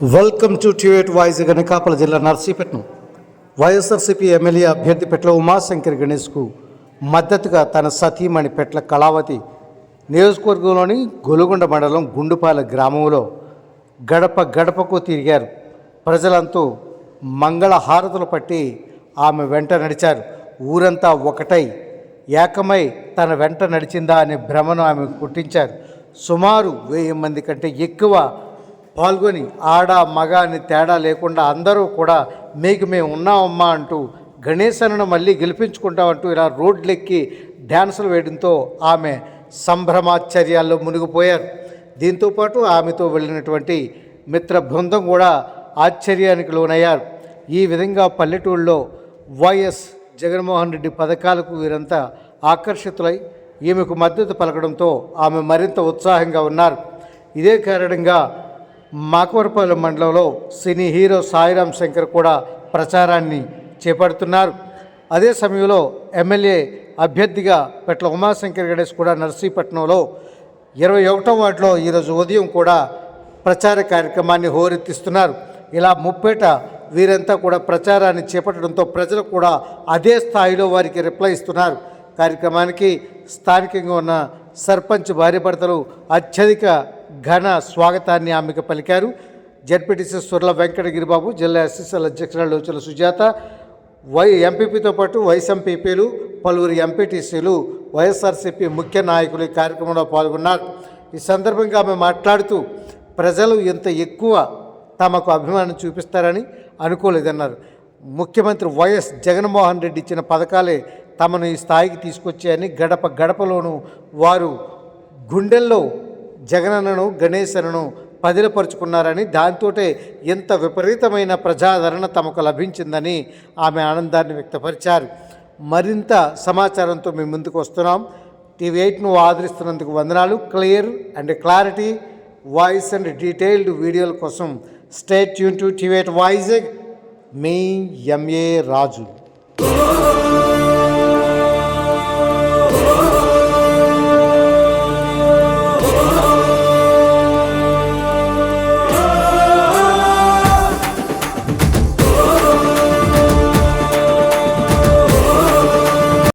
Welcome to ట్యూట్ voice గణకాపల జిల్లా నర్సీపట్నం వైఎస్ఆర్సీపీ ఎమ్మెల్యే అభ్యర్థి పెట్ల ఉమాశంకర్ గణేష్కు మద్దతుగా తన సతీమణి పెట్ల కళావతి నియోజకవర్గంలోని గొలుగొండ మండలం గుండుపాల గ్రామంలో గడప గడపకు తిరిగారు. ప్రజలంతా మంగళ హారతులు పట్టి ఆమె వెంట నడిచారు. ఊరంతా ఒకటై ఏకమై తన వెంట నడిచిందా అనే భ్రమను ఆమె పుట్టించారు. సుమారు వెయ్యి మంది కంటే ఎక్కువ పాల్గొని ఆడ మగ అని తేడా లేకుండా అందరూ కూడా మీకు మేము ఉన్నామమ్మా అంటూ గణేశనను మళ్ళీ గెలిపించుకుంటామంటూ ఇలా రోడ్లెక్కి డ్యాన్సులు వేయడంతో ఆమె సంభ్రమాశ్చర్యాల్లో మునిగిపోయారు. దీంతోపాటు ఆమెతో వెళ్ళినటువంటి మిత్ర బృందం కూడా ఆశ్చర్యానికి లోనయ్యారు. ఈ విధంగా పల్లెటూళ్ళలో వైఎస్ జగన్మోహన్ రెడ్డి పథకాలకు వీరంతా ఆకర్షితులై ఈమెకు మద్దతు పలకడంతో ఆమె మరింత ఉత్సాహంగా ఉన్నారు. ఇదే కారణంగా మాకవరపల్లి మండలంలో సినీ హీరో సాయిరాం శంకర్ కూడా ప్రచారాన్ని చేపడుతున్నారు. అదే సమయంలో ఎమ్మెల్యే అభ్యర్థిగా పెట్ల ఉమాశంకర్ గణేష్ కూడా నర్సీపట్నంలో ఇరవై ఒకటో వార్డులో ఈరోజు ఉదయం కూడా ప్రచార కార్యక్రమాన్ని హోరెత్తిస్తున్నారు. ఇలా ముప్పేట వీరంతా కూడా ప్రచారాన్ని చేపట్టడంతో ప్రజలు కూడా అదే స్థాయిలో వారికి రిప్లై ఇస్తున్నారు. కార్యక్రమానికి స్థానికంగా ఉన్న సర్పంచ్ భార్యభర్తలు అత్యధిక ఘన స్వాగతాన్ని ఆమెకు పలికారు. జడ్పీటీసీ సుర్ల వెంకటగిరిబాబు జిల్లా ఎస్ఎస్ఎల్ అధ్యక్షురాలు లోచల సుజాత వై ఎంపీపీతో పాటు వైస్ ఎంపీపీలు పలువురు ఎంపీటీసీలు వైఎస్ఆర్సీపీ ముఖ్య నాయకులు ఈ కార్యక్రమంలో పాల్గొన్నారు. ఈ సందర్భంగా ఆమె మాట్లాడుతూ ప్రజలు ఇంత ఎక్కువ తమకు అభిమానం చూపిస్తారని అనుకోలేదన్నారు. ముఖ్యమంత్రి వైఎస్ జగన్మోహన్ రెడ్డి ఇచ్చిన పథకాలే తమను ఈ స్థాయికి తీసుకొచ్చాయని గడప గడపలోనూ వారు గుండెల్లో జగనన్నను గణేశనను పదిలపరుచుకున్నారని దాంతోటే ఎంత విపరీతమైన ప్రజాదరణ తమకు లభించిందని ఆమె ఆనందాన్ని వ్యక్తపరిచారు. మరింత సమాచారంతో మేము ముందుకు వస్తున్నాం. టీవీ ఎయిట్ను ఆదరిస్తున్నందుకు వందనాలు. Clear and clarity voice and detailed వీడియోల కోసం స్టేట్ యూన్ టు టీవీ ఎయిట్ వాయిస్. మీ ఎంఏ రాజు.